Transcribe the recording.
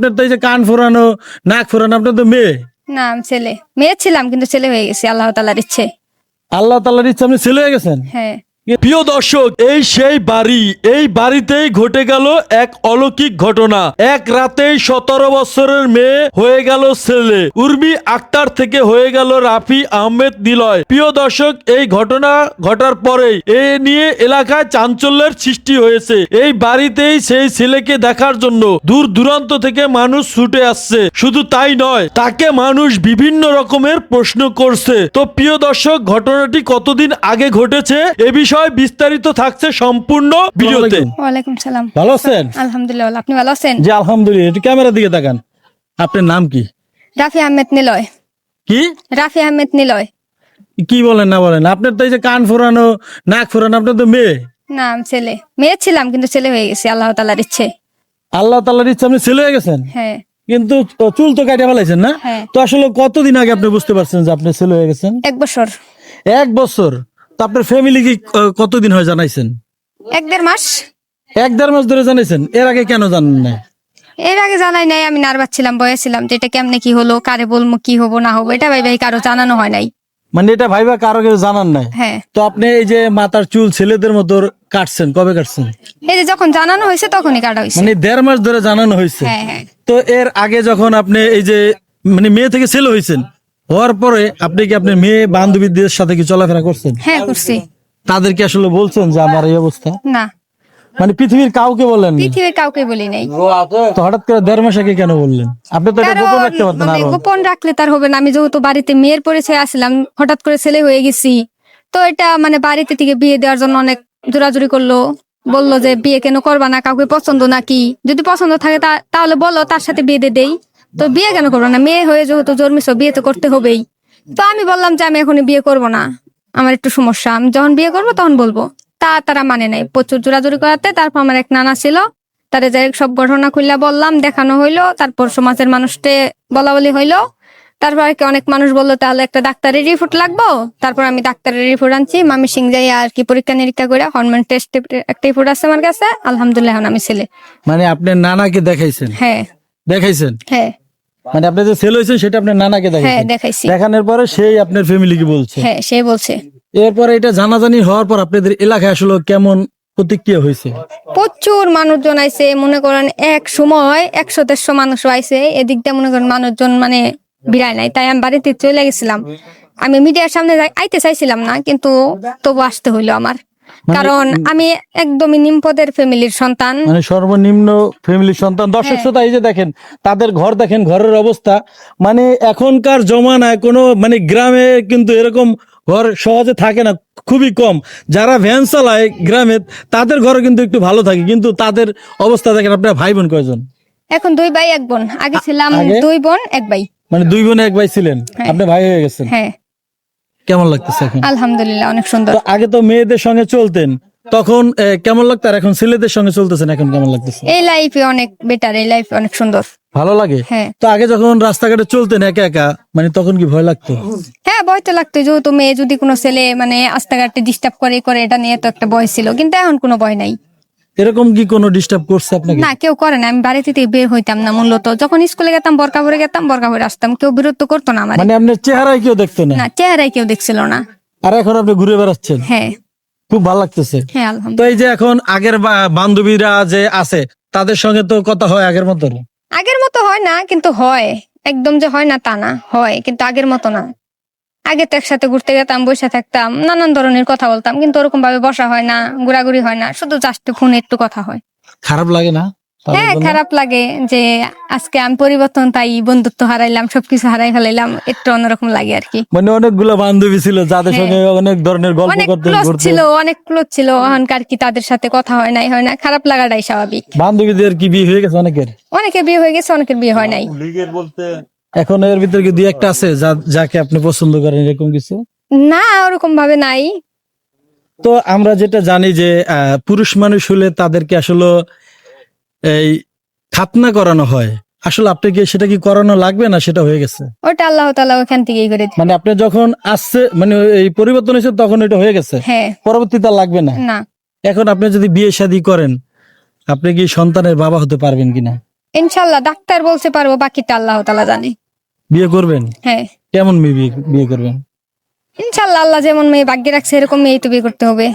আপনার তো এই যে কান ফোরানো নাক ফোরানো আপনার তো মেয়ে। না আমি ছেলে। মেয়ে ছিলাম কিন্তু ছেলে হয়ে গেছি আল্লাহ তালার ইচ্ছে। আল্লাহ তালার ইচ্ছে আপনি ছেলে হয়ে গেছেন? হ্যাঁ। প্রিয় দর্শক, এই সেই বাড়ি, এই বাড়িতেই ঘটে গেল এক অলৌকিক ঘটনা। এক রাতেই সতেরো বছরের মেয়ে হয়ে গেল ছেলে। উর্মি আক্তার থেকে হয়ে গেল রাফি আহমেদ নিলয়। প্রিয় দর্শক, এই ঘটনা ঘটার পরেই এ নিয়ে এলাকায় চাঞ্চল্যের সৃষ্টি হয়েছে। এই বাড়িতেই সেই ছেলেকে দেখার জন্য দূর দূরান্ত থেকে মানুষ ছুটে আসছে। শুধু তাই নয়, তাকে মানুষ বিভিন্ন রকমের প্রশ্ন করছে। তো প্রিয় দর্শক, ঘটনাটি কতদিন আগে ঘটেছে? এ বিষয়ে বিস্তারিত থাকছে সম্পূর্ণ ভিডিওতে। ওয়ালাইকুম সালাম। ভালো আছেন? আলহামদুলিল্লাহ আপনি ভালো আছেন? জি আলহামদুলিল্লাহ। একটু ক্যামেরার দিকে তাকান। আপনার নাম কি? রাফি আহমেদ নিলয়। কি? রাফি আহমেদ নিলয়। কি বলেন না বলেন? আপনার তো এই যে কান ফোরানো নাক ফোরানো আপনার তো মেয়ে। না আমি ছেলে। মেয়ে ছিলাম কিন্তু ছেলে হয়ে গেছি আল্লাহ তালার ইচ্ছে। আল্লাহ তাল্লাহর ইচ্ছে আপনি ছেলে হয়ে গেছেন? হ্যাঁ। কিন্তু চুল তো কাটিয়ে ফেলাইছেন না? হ্যাঁ। তো আসলে কতদিন আগে আপনি বুঝতে পারছেন যে আপনি ছেলে হয়ে গেছেন? এক বছর। এক বছর? তো আপনার ফ্যামিলি কি কতদিন হয় জানাইছেন? এক দেড় মাস। এক দেড় মাস ধরে জানাইছেন? এর আগে কেন জানেন না এর আগে জানাই নাই আমি নার্ভাস ছিলাম বয়ে ছিলাম যে এটা কেমনে কি হলো কারে বলব কি হব না হব এটা ভাই ভাই কারও জানানো হয় নাই। মানে এটা ভাইবা কারও কেউ জানান নাই? হ্যাঁ। তো আপনি এই যে মাথার চুল ছেলেদের মতো কাটছেন কবে কাটছেন? এই যে যখন জানানো হয়েছে তখনই কাটা হয়েছে। মানে দেড় মাস ধরে জানানো হয়েছে। হ্যাঁ হ্যাঁ। তো এর আগে যখন আপনি এই যে মানে মেয়ে থেকে ছেলে হয়েছেন হওয়ার পরে আপনি কি আপনার মেয়ে বান্ধবীদের সাথে কি চলাফেরা করছেন? হ্যাঁ করছি। তাদেরকে আসলে বলছেন যে আমার এই অবস্থা? না। মানে পৃথিবীর কাউকে বলেন পৃথিবীর কাউকে বলি নাই। তো হঠাৎ করে দেড় মাস আগে কেন বললেন? আপনি তো এটা গোপন রাখতে পারতেন মানে আরও। গোপন রাখলে তার হবে না। আমি যেহেতু বাড়িতে মেয়ের পরিচয় আসলাম হঠাৎ করে ছেলে হয়ে গেছি। তো এটা মানে বাড়িতে থেকে বিয়ে দেওয়ার জন্য অনেক জোরাজুরি করল। বলল যে বিয়ে কেন করবা না? কাউকে পছন্দ নাকি? যদি পছন্দ থাকে তাহলে বলো তার সাথে বিয়ে দিয়ে দেই। তো বিয়ে কেন করব না? মেয়ে হয়ে যেহেতু জন্মিছো বিয়ে তো করতে হবেই। তো আমি বললাম যে আমি এখনই বিয়ে করব না। আমার একটু সমস্যা। আমি যখন বিয়ে করব তখন বলব। তা তারা মানে নাই। প্রচুর জোরাজুরি করাতে তারপর আমার এক নানা ছিল। তারে যাই সব ঘটনা খুললা বললাম দেখানো হইল। তারপর সমাজের মানুষকে বলা বলি হইল। তারপর আর কি অনেক মানুষ বলল তাহলে একটা ডাক্তারের রিপোর্ট লাগবো? তারপর আমি ডাক্তারের রিপোর্ট আনছি। মামি সিং যাই আর কি পরীক্ষা নিরীক্ষা করে হরমোন টেস্ট একটা রিপোর্ট আছে আমার কাছে। আলহামদুলিল্লাহ এখন আমি ছেলে। মানে আপনার নানাকে দেখাইছেন? হ্যাঁ। দেখাইছেন? হ্যাঁ। মানে আপনি যে ছেলে হয়েছেন সেটা আপনার নানাকে হ্যাঁ দেখাইছি। দেখানোর পরে সেই আপনার ফ্যামিলিকে বলছে। হ্যাঁ সে বলছে। এরপরে এটা জানাজানি হওয়ার পর আপনাদের এলাকায় আসলে কেমন প্রতিক্রিয়া হয়েছে? প্রচুর মানুষজন আইছে মনে করেন এক সময় একশো দেড়শো মানুষ আইছে। এদিক দিয়ে মনে করেন মানুষজন মানে বিড়ায় নাই তাই আমি বাড়িতে চলে গেছিলাম। আমি মিডিয়ার সামনে আইতে চাইছিলাম না কিন্তু তবু আসতে হইল আমার। কারণ আমি একদমই নিমপদের ফ্যামিলির সন্তান। মানে সর্বনিম্ন ফ্যামিলির সন্তান। দর্শক হ্যাঁ। শ্রোতা এই যে দেখেন তাদের ঘর দেখেন ঘরের অবস্থা। মানে এখনকার জমানায় কোনো মানে গ্রামে কিন্তু এরকম ঘর সহজে থাকে না খুবই কম। যারা ভ্যান চালায় গ্রামে তাদের ঘর কিন্তু একটু ভালো থাকে। কিন্তু তাদের অবস্থা দেখেন আপনার ভাই বোন কয়জন? এখন দুই ভাই এক বোন। আগে ছিলাম দুই বোন এক ভাই। মানে দুই বোনে এক ভাই ছিলেন। হ্যাঁ। আপনি ভাই হয়ে গেছেন। হ্যাঁ। কেমন লাগতেছে এখন? আলহামদুলিল্লাহ অনেক সুন্দর। আগে তো মেয়েদের সঙ্গে চলতেন তখন কেমন লাগতো? আর এখন ছেলেদের সঙ্গে চলতেছেন এখন কেমন লাগতেছে? এই লাইফ অনেক বেটার এই লাইফ অনেক সুন্দর। ভালো লাগে? হ্যাঁ। তো আগে যখন রাস্তাঘাটে চলতেন একা একা মানে তখন কি ভয় লাগতো? হ্যাঁ ভয় তো লাগতো যেহেতু মেয়ে যদি কোনো ছেলে মানে রাস্তাঘাটে ডিস্টার্ব করে করে এটা নিয়ে তো একটা ভয় ছিল কিন্তু এখন কোনো ভয় নাই। এরকম কি কোনো ডিস্টার্ব করছে আপনাকে? না কেউ করে না আমি বাড়ি থেকে বের হইতাম না মূলত। যখন স্কুলে গেতাম বরকা ভরে গেতাম বরকা ভরে আসতাম। কেউ বিরক্ত করতো না আমার। মানে আপনার চেহারায় কেউ দেখতো না? না চেহারাই কেউ দেখছিল না। আর এখন আপনি ঘুরে বেড়াচ্ছেন? হ্যাঁ। খুব ভালো লাগতেছে। হ্যাঁ তো এই যে এখন আগের বান্ধবীরা যে আছে তাদের সঙ্গে তো কথা হয় আগের মতো আগের মতো হয় না কিন্তু হয়। একদম যে হয় না তা না হয় কিন্তু আগের মতো না। আগে তো একসাথে ঘুরতে যেতাম বসে থাকতাম নানান ধরনের কথা বলতাম কিন্তু ওরকম ভাবে বসা হয় না ঘোরাঘুরি হয় না শুধু জাস্ট ফোনে একটু কথা হয়। খারাপ লাগে না? হ্যাঁ খারাপ লাগে যে আজকে আমি পরিবর্তন তাই বন্ধুত্ব হারাইলাম সবকিছু হারাই ফেলাইলাম একটু অন্যরকম লাগে আর কি। মানে অনেকগুলো বান্ধবী ছিল যাদের হ্যাঁ। সঙ্গে অনেক ধরনের গল্প অনেক করতে ছিল অনেক ক্লোজ ছিল অহংকার কি তাদের সাথে কথা হয় নাই হয় না খারাপ লাগাটাই স্বাভাবিক। বান্ধবীদের কি বিয়ে হয়ে গেছে অনেকের? অনেকের বিয়ে হয়ে গেছে অনেকের বিয়ে হয় নাই। এখন এর ভিতরে কি দুই একটা আছে যা- যাকে আপনি পছন্দ করেন এরকম কিছু? না ওরকম ভাবে নাই। তো আমরা যেটা জানি যে পুরুষ মানুষ হলে তাদেরকে আসলে এই খাতনা করানো হয়। আসলে আপনাকে সেটা কি করানো লাগবে না সেটা হয়ে গেছে? ওটা আল্লাহ তালা ওখান থেকেই করে। মানে আপনি যখন আসছে মানে এই পরিবর্তন হয়েছে তখন এটা হয়ে গেছে? হ্যাঁ। পরবর্তীতে লাগবে না? না। এখন আপনি যদি বিয়ে শাদী করেন আপনি কি সন্তানের বাবা হতে পারবেন কিনা? ইনশাল্লাহ ডাক্তার বলতে পারব বাকিটা আল্লাহ তালা জানে। বিয়ে করবেন? হ্যাঁ। কেমন মেয়ে বিয়ে বিয়ে করবেন? ইনশাল্লাহ আল্লাহ যেমন মেয়ে ভাগ্যে রাখছে এরকম মেয়ে তো বিয়ে করতে হবে।